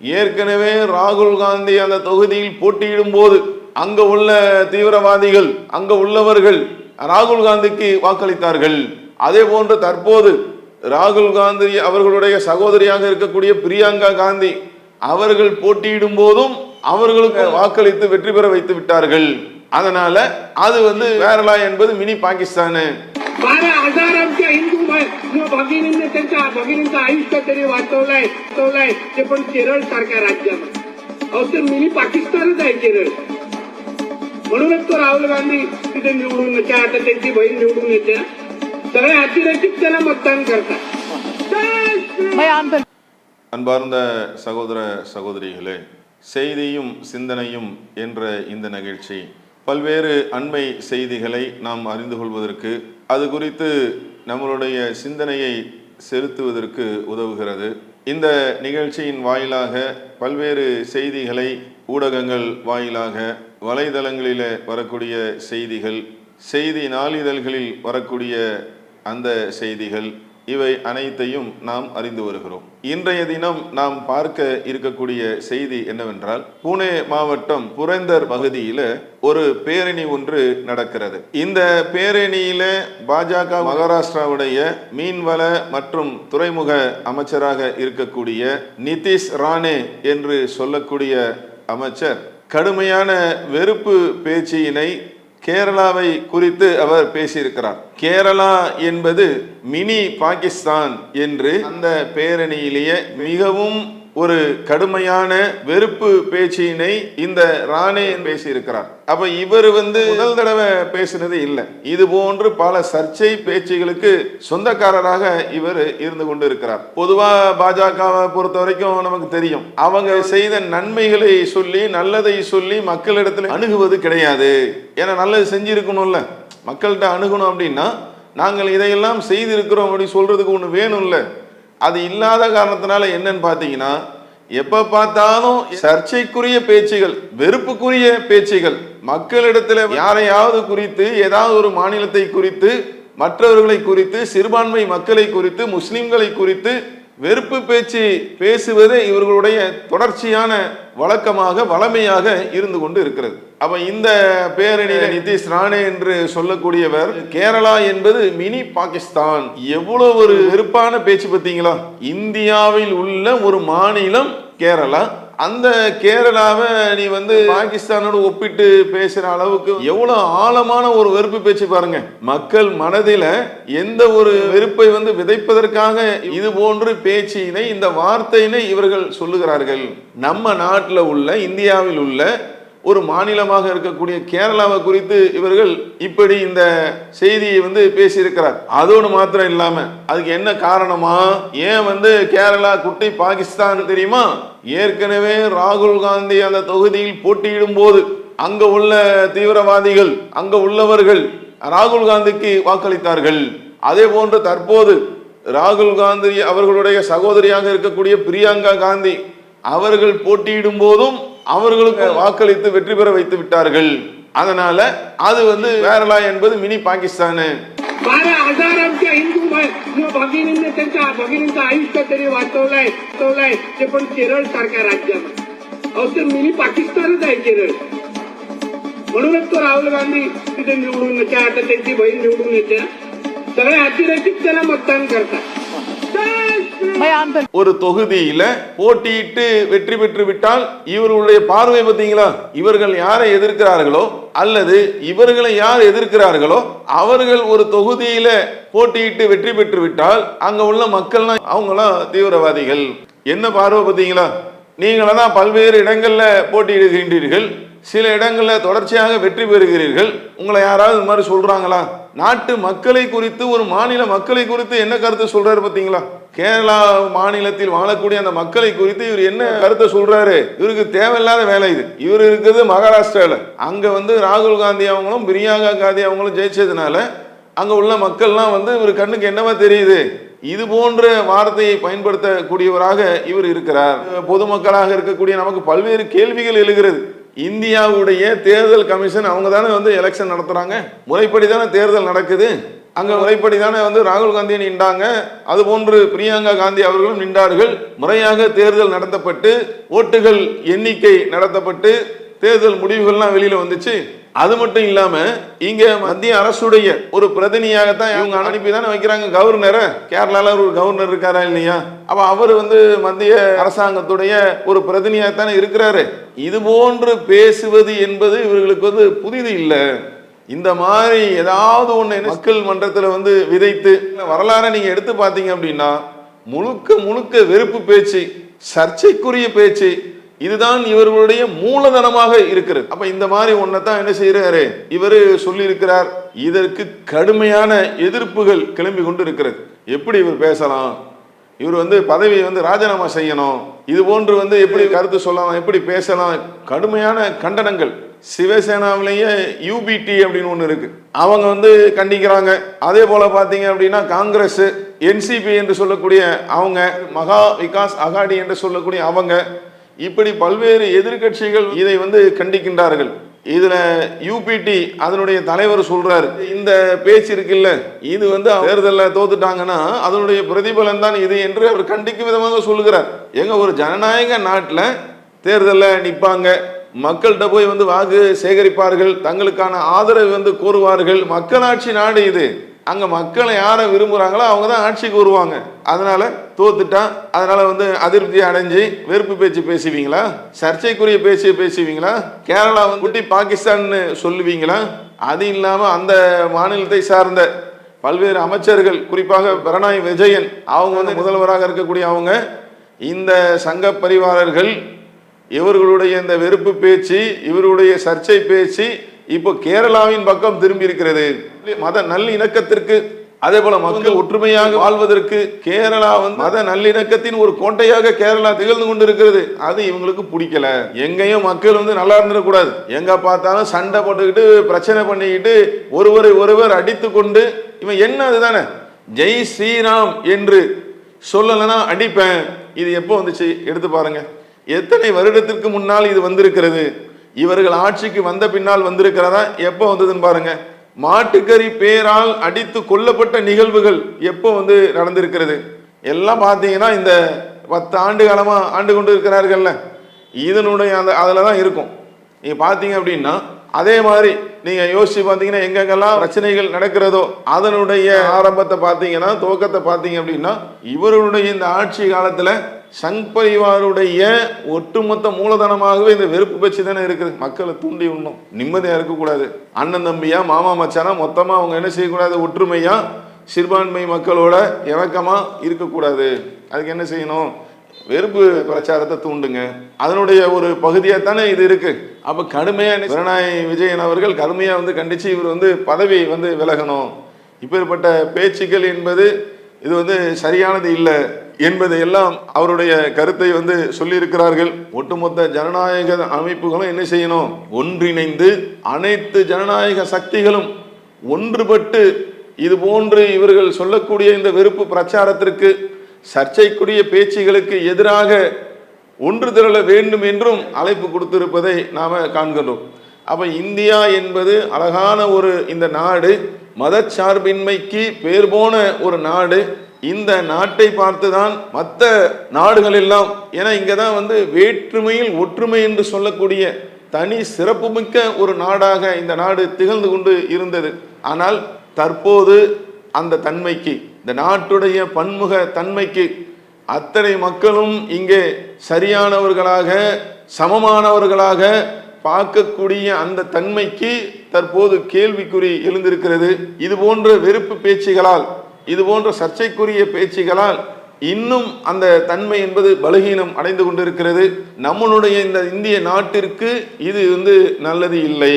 ஏற்கனவே ராகுல் காந்தி அந்த தொகுதியில் போட்டியிடும் போது அங்க உள்ள தீவிரவாதிகள் அங்க உள்ளவர்கள் ராகுல் காந்திக்கு வாக்களித்தார்கள். அதே போன்று தற்போது ராகுல் காந்தி அவர்களுடைய சகோதரியாக இருக்கக்கூடிய பிரியங்கா காந்தி அவர்கள் போட்டியிடும் போதும் அவர்களுக்கு வாக்களித்து வெற்றி பெற வைத்து விட்டார்கள். அதனால அது வந்து கேரளா என்பது மினி பாகிஸ்தானு. बारा हजारांच्या हिंदू भाई भगिनींनी त्यांच्या भगिनींचं आयुष्य तरी वाचवलंय वाचवलंय ते पण केरळ सारख्या राज्यात अहो ते मिनी पाकिस्तानच आहे केरळ म्हणूनच तो राहुल गांधी तिथे निवडून येते आता त्यांची बहीण निवडून येते सगळे अतिरेकीच त्याला मतदान करतात जय श्री बयान पर அன்பார்ந்த சகோதர சகோதரிகளே செய்தியும் சிந்தனையும் என்ற இந்த நிகழ்ச்சி பல்வேறு அண்மை செய்திகளை நாம் அறிந்து கொள்வதற்கு அது குறித்து நம்மளுடைய சிந்தனையை செலுத்துவதற்கு உதவுகிறது. இந்த நிகழ்ச்சியின் வாயிலாக பல்வேறு செய்திகளை ஊடகங்கள் வாயிலாக வலைதளங்களில் வரக்கூடிய செய்திகள் செய்தி நாளிதழ்களில் வரக்கூடிய அந்த செய்திகள் இவை அனைத்தையும் நாம் அறிந்து வருகிறோம். இன்றைய தினம் நாம் பார்க்க இருக்கக்கூடிய செய்தி என்னவென்றால் புனே மாவட்டம் புரந்தர் பகுதியில ஒரு பேரணி ஒன்று நடக்கிறது. இந்த பேரணியில பாஜக மகாராஷ்டிராவுடைய மீன்வள மற்றும் துறைமுக அமைச்சராக இருக்கக்கூடிய நிதிஷ் ராணே என்று சொல்லக்கூடிய அமைச்சர் கடுமையான வெறுப்பு பேச்சியினை கேரளாவை குறித்து அவர் பேசியிருக்கிறார். கேரளா என்பது மினி பாகிஸ்தான் என்று அந்த பேரணியிலேயே மிகவும் ஒரு கடுமையான வெறுப்பு பேச்சினை இந்த ராணே பேசியிருக்கிறார். அப்ப இவர் வந்து முதல் தடவை பேசினது இல்லை. இது போன்று பல சர்ச்சை பேச்சுகளுக்கு சொந்தக்காரராக இவர் இருந்து கொண்டு இருக்கிறார் பொதுவா பாஜகவை பொறுத்த வரைக்கும் நமக்கு தெரியும். அவங்க செய்த நன்மைகளை சொல்லி நல்லதை சொல்லி மக்களிடத்தில் அணுகுவது கிடையாது. ஏன்னா நல்லது செஞ்சிருக்கணும்ல. மக்கள்கிட்ட அணுகணும் அப்படின்னா நாங்கள் இதையெல்லாம் செய்திருக்கிறோம் அப்படி சொல்றதுக்கு ஒன்று வேணும்ல. அது இல்லாத காரணத்தினால என்னன்னு பார்த்தீங்கன்னா எப்ப பார்த்தாலும் சர்ச்சைக்குரிய பேச்சுகள் வெறுப்புக்குரிய பேச்சுகள் மக்களிடத்துல யாரையாவது குறித்து ஏதாவது ஒரு மாநிலத்தை குறித்து மற்றவர்களை குறித்து சிறுபான்மை மக்களை குறித்து முஸ்லிம்களை குறித்து வெறுப்பு பேச்சு பேசுவது இவர்களுடைய தொடர்ச்சியான வழக்கமாக வளமையாக இருந்து கொண்டு இருக்கிறது. அப்ப இந்த பேரணியில நிதிஷ் ராணே என்று சொல்லக்கூடியவர் கேரளா என்பது மினி பாகிஸ்தான். எவ்வளவு ஒரு வெறுப்பான பேச்சு பார்த்தீங்களா? இந்தியாவில் உள்ள ஒரு மாநிலம் கேரளா. அந்த கேரளாவை நீ வந்து பாகிஸ்தானோட ஒப்பிட்டு பேசுற அளவுக்கு எவ்வளவு ஆழமான ஒரு வெறுப்பு பேச்சு பாருங்க. மக்கள் மனதில எந்த ஒரு வெறுப்பை வந்து விதைப்பதற்காக இது போன்று பேச்சினை இந்த வார்த்தையினை இவர்கள் சொல்லுகிறார்கள். நம்ம நாட்டில் உள்ள இந்தியாவில் உள்ள ஒரு மாநிலமாக இருக்கக்கூடிய கேரளாவை குறித்து இவர்கள் இப்படி இந்த செய்தியை வந்து பேசியிருக்கிறார். அதோடு மாத்திரம் இல்லாம அதுக்கு என்ன காரணமா? ஏன் வந்து கேரளா குட்டி பாகிஸ்தான் தெரியுமா? ஏற்கனவே ராகுல் காந்தி அந்த தொகுதியில் போட்டியிடும் போது அங்க உள்ள தீவிரவாதிகள் அங்க உள்ளவர்கள் ராகுல் காந்திக்கு வாக்களித்தார்கள். அதே போன்று தற்போது ராகுல் காந்தி அவர்களுடைய சகோதரியாக இருக்கக்கூடிய பிரியங்கா காந்தி அவர்கள் போட்டியிடும் போதும் அவர்களுக்கு வாக்களித்து வெற்றி பெற வைத்து விட்டார்கள். அதனால அது வந்து வேரலா என்பது மினி பாகிஸ்தானு. बारा हजारांच्या हिंदू भगिनींनी त्यांच्या भगिनींचं आयुष्य त्यांनी वाचवलंय वाचवलंय ते पण केरळ सारख्या राज्यात. अहो ते मिनी पाकिस्तानच आहे केरळ. म्हणूनच तो राहुल गांधी तिथे निवडून येते आता त्यांची बहीण निवडून येते सगळे अतिरेकित त्याला मतदान करतात. ஒரு தொகுதியில போட்டியிட்டு வெற்றி பெற்று விட்டால் இவர்களுடைய பார்வை பார்த்தீங்களா? இவர்கள் யாரை எதிர்க்கிறார்களோ அல்லது இவர்களை யார் எதிர்க்கிறார்களோ அவர்கள் ஒரு தொகுதியில போட்டியிட்டு வெற்றி பெற்று விட்டால் அங்க உள்ள மக்கள்லாம் அவங்களாம் தீவிரவாதிகள். என்ன பார்வை பார்த்தீங்களா? நீங்களும் தான் பல்வேறு இடங்கள்ல போட்டியிடுகின்றீர்கள். சில இடங்களில் தொடர்ச்சியாக வெற்றி பெறுகிறீர்கள். உங்களை யாராவது இந்த மாதிரி சொல்றாங்களா? நாட்டு மக்களை குறித்து ஒரு மாநில மக்களை குறித்து என்ன கருத்து சொல்றாரு பார்த்தீங்களா? கேரளா மாநிலத்தில் வாழக்கூடிய அந்த மக்களை குறித்து இவர் என்ன கருத்தை சொல்றாரு? இவருக்கு தேவையில்லாத வேலை இது. இவர் இருக்குது மகாராஷ்டிரால. அங்க வந்து ராகுல் காந்தி அவங்களும் பிரியாங்கா காந்தி அவங்களும் ஜெயிச்சதுனால அங்க உள்ள மக்கள்லாம் வந்து இவர் கண்ணுக்கு என்னவா தெரியுது. இது போன்ற வார்த்தையை பயன்படுத்தக்கூடியவராக இவர் இருக்கிறார். பொதுமக்களாக இருக்கக்கூடிய நமக்கு பல்வேறு கேள்விகள் எழுகிறது. இந்தியாவுடைய தேர்தல் கமிஷன் அவங்க தானே வந்து எலெக்ஷன் நடத்துறாங்க. முறைப்படி தானே தேர்தல் நடக்குது. அங்கே முறைப்படி தானே வந்து ராகுல் காந்தியை நின்றாங்க. அதுபோன்று பிரியங்கா காந்தி அவர்களும் நின்றார்கள். முறையாக தேர்தல் நடத்தப்பட்டு ஓட்டுகள் எண்ணிக்கை நடத்தப்பட்டு தேர்தல் முடிவுகள்லாம் வெளியில் வந்துச்சு. அது மட்டும் இல்லாம இங்க மத்திய அரசுடைய ஒரு பிரதிநிதியாகத்தான் இவங்க அனுப்பி தானே வைக்கிறாங்க கவர்னரை. கேரளால ஒரு கவர்னர் இருக்காரா இல்லையா? அப்ப அவர் வந்து மத்திய அரசாங்கத்துடைய ஒரு பிரதிநிதியாகத்தானே இருக்கிறாரு. இது போன்று பேசுவது என்பது இவர்களுக்கு வந்து புதிது இல்லை. இந்த மாதிரி ஏதாவது ஒன்று மக்கள் மன்றத்தில் வந்து விதைத்து வரலாறை நீங்கள் எடுத்து பார்த்தீங்க அப்படின்னா முழுக்க முழுக்க வெறுப்பு பேச்சு சர்ச்சைக்குரிய பேச்சு இதுதான் இவர்களுடைய மூலதனமாக இருக்கிறது. அப்ப இந்த மாதிரி ஒன்னதான் என்ன செய்யறாரு இவரு சொல்லி இருக்கிறார் இதற்கு கடுமையான எதிர்ப்புகள் கிளம்பி கொண்டு இருக்கிறது எப்படி இவர் பேசலாம்? இவர் வந்து பதவியை வந்து ராஜினாமா செய்யணும். இது போன்று வந்து எப்படி கருத்து சொல்லலாம்? எப்படி பேசலாம்? கடுமையான கண்டனங்கள். சிவசேனாவிலேயே யூபிடி அப்படின்னு ஒன்று இருக்கு. அவங்க வந்து கண்டிக்கிறாங்க. அதே போல பார்த்தீங்க அப்படின்னா காங்கிரஸ் என்சிபி என்று சொல்லக்கூடிய அவங்க மகா விகாஸ் அகாடி என்று சொல்லக்கூடிய அவங்க இப்படி பல்வேறு எதிர்க்கட்சிகள் இதை வந்து கண்டிக்கின்றார்கள். இதுல யூபிடி அதனுடைய தலைவர் சொல்றாரு. இந்த பேச்சு இருக்குல்ல இது வந்து தேர்தலில் தோத்துட்டாங்கன்னா அதனுடைய பிரதிபலன் தான் இது என்று அவர் கண்டிக்கும் விதமாக சொல்லுகிறார். எங்க ஒரு ஜனநாயக நாட்டில் தேர்தலில் நிற்பாங்க மக்கள்கிட்ட போய் வந்து வாக்கு சேகரிப்பார்கள் தங்களுக்கான ஆதரவு வந்து கோருவார்கள். மக்களாட்சி நாடு இது. அங்க மக்களை யாரை விரும்புறாங்களோ அவங்க தான் ஆட்சிக்கு வருவாங்க. அதனால தோத்துட்டான் அதனால வந்து அதிருப்தி அடைஞ்சு வெறுப்பு பேச்சு பேசுவீங்களா? சர்ச்சைக்குரிய பேச்சு பேசுவீங்களா? கேரளா வந்து குட்டி பாகிஸ்தான்னு சொல்லுவீங்களா? அது இல்லாம அந்த மாநிலத்தை சார்ந்த பல்வேறு அமைச்சர்கள் குறிப்பாக பிரணாய் விஜயன் அவங்க வந்து முதல்வராக இருக்கக்கூடிய அவங்க இந்த சங்க பரிவாரர்கள் இவர்களுடைய இந்த வெறுப்பு பேச்சு இவருடைய சர்ச்சை பேச்சு இப்போ கேரளாவின் பக்கம் திரும்பி இருக்கிறது மத நல்லிணக்கத்திற்கு அதே போல மக்கள் ஒற்றுமையாக வாழ்வதற்கு கேரளா வந்து மத நல்லிணக்கத்தின் ஒரு கோட்டையாக கேரளா திகழ்ந்து கொண்டிருக்கிறது. அது இவங்களுக்கு பிடிக்கல. எங்கேயும் மக்கள் வந்து நல்லா இருந்துடக்கூடாது. எங்க பார்த்தாலும் சண்டை போட்டுக்கிட்டு பிரச்சனை பண்ணிக்கிட்டு ஒருவரை ஒருவர் அடித்து கொண்டு இவன் என்ன அதுதானே? ஜெய் ஸ்ரீராம் என்று சொல்லலைன்னா அடிப்பேன். இது எப்போ வந்துச்சு? எடுத்து பாருங்க. எத்தனை வருடத்திற்கு முன்னால் இது வந்திருக்கிறது? இவர்கள் ஆட்சிக்கு வந்த பின்னால் வந்திருக்கிறதா? எப்போ வந்ததுன்னு பாருங்க. மாட்டுக்கறி பேரால் அடித்து கொல்லப்பட்ட நிகழ்வுகள் எப்போ வந்து நடந்திருக்கிறது? எல்லாம் பார்த்தீங்கன்னா இந்த பத்து ஆண்டு காலமாக ஆண்டு கொண்டு இருக்கிறார்கள்ல. இதனுடைய அந்த அதில் தான் இருக்கும். நீங்கள் பார்த்தீங்க அப்படின்னா அதே மாதிரி நீங்க யோசிச்சு பார்த்தீங்கன்னா எங்கெங்கெல்லாம் பிரச்சனைகள் நடக்கிறதோ அதனுடைய ஆரம்பத்தை பார்த்தீங்கன்னா துவக்கத்தை பார்த்தீங்க அப்படின்னா இவருடைய இந்த ஆட்சி காலத்துல சங் பரிவாருடைய ஒட்டுமொத்த மூலதனமாகவே இந்த வெறுப்பு பேச்சு தானே இருக்குது. மக்களை தூண்டி விடணும். நிம்மதியா இருக்கக்கூடாது. அண்ணன் தம்பியா மாமா மச்சானா மொத்தமா அவங்க என்ன செய்யக்கூடாது? ஒற்றுமையா சிறுபான்மை மக்களோட இணக்கமா இருக்கக்கூடாது. அதுக்கு என்ன செய்யணும்? வெறுப்பு பிரச்சாரத்தை தூண்டுங்க. அதனுடைய ஒரு பகுதியாக தானே இது இருக்கு. அப்ப கடுமையா ஜனநாயக விஜயன் அவர்கள் கடுமையா வந்து கண்டிச்சு இவர் வந்து பதவி வந்து விலகணும். இப்பேற்பட்ட பேச்சுக்கள் என்பது இது வந்து சரியானது இல்லை என்பதை எல்லாம் அவருடைய கருத்தை வந்து சொல்லியிருக்கிறார்கள். ஒட்டுமொத்த ஜனநாயக அமைப்புகளும் என்ன செய்யணும்? ஒன்றிணைந்து அனைத்து ஜனநாயக சக்திகளும் ஒன்றுபட்டு இது போன்று இவர்கள் சொல்லக்கூடிய இந்த வெறுப்பு பிரச்சாரத்திற்கு சர்ச்சைக்குரிய பேச்சுகளுக்கு எதிராக ஒன்று திரள வேண்டும் என்றும் அழைப்பு கொடுத்திருப்பதை நாம் காண்கிறோம் அப்போ இந்தியா என்பது அழகான ஒரு இந்த நாடு மதச்சார்பின்மைக்கு பேர் போன ஒரு நாடு. இந்த நாட்டை பார்த்து தான் மற்ற நாடுகள் எல்லாம் ஏன்னா இங்கே தான் வந்து வேற்றுமையில் ஒற்றுமை என்று சொல்லக்கூடிய தனி சிறப்புமிக்க ஒரு நாடாக இந்த நாடு திகழ்ந்து கொண்டு இருந்தது. ஆனால் தற்போது அந்த தன்மைக்கு இந்த நாட்டுடைய பன்முக தன்மைக்கு அத்தனை மக்களும் இங்கே சரியானவர்களாக சமமானவர்களாக பார்க்கக்கூடிய அந்த தன்மைக்கு தற்போது கேள்விக்குறி எழுந்திருக்கிறது. இது போன்ற வெறுப்பு பேச்சுகளால் இது போன்ற சர்ச்சைக்குரிய பேச்சுகளால் இன்னும் அந்த தன்மை என்பது பலகீனம் அடைந்து கொண்டிருக்கிறது. நம்மளுடைய இந்த இந்திய நாட்டிற்கு இது வந்து நல்லது இல்லை.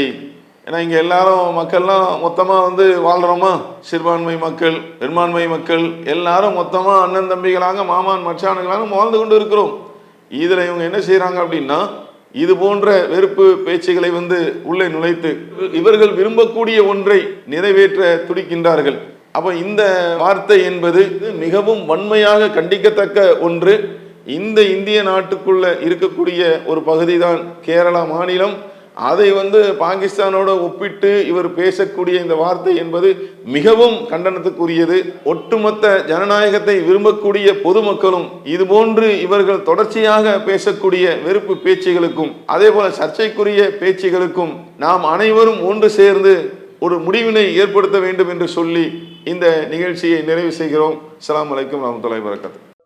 ஏன்னா இங்கே எல்லாரும் மக்கள்லாம் மொத்தமாக வந்து வாழ்கிறோமா சிறுபான்மை மக்கள் பெரும்பான்மை மக்கள் எல்லாரும் மொத்தமாக அண்ணன் தம்பிகளாக மாமான் மச்சானுகளாக வாழ்ந்து கொண்டு இருக்கிறோம். இதில் இவங்க என்ன செய்கிறாங்க அப்படின்னா இது போன்ற வெறுப்பு பேச்சுகளை வந்து உள்ளே நுழைத்து இவர்கள் விரும்பக்கூடிய ஒன்றை நிறைவேற்ற துடிக்கின்றார்கள். அப்போ இந்த வார்த்தை என்பது மிகவும் வன்மையாக கண்டிக்கத்தக்க ஒன்று. இந்த இந்திய நாட்டுக்குள்ள இருக்கக்கூடிய ஒரு பகுதி தான் கேரளா மாநிலம். அதை வந்து பாகிஸ்தானோட ஒப்பிட்டு இவர் பேசக்கூடிய இந்த வார்த்தை என்பது மிகவும் கண்டனத்துக்குரியது. ஒட்டுமொத்த ஜனநாயகத்தை விரும்பக்கூடிய பொதுமக்களும் இதுபோன்று இவர்கள் தொடர்ச்சியாக பேசக்கூடிய வெறுப்பு பேச்சுகளுக்கும் அதே போல சர்ச்சைக்குரிய பேச்சுகளுக்கும் நாம் அனைவரும் ஒன்று சேர்ந்து ஒரு முடிவினை ஏற்படுத்த வேண்டும் என்று சொல்லி இந்த நிகழ்ச்சியை நிறைவு செய்கிறோம். அலாம் அலைக்கும் நாம் வரகாத்து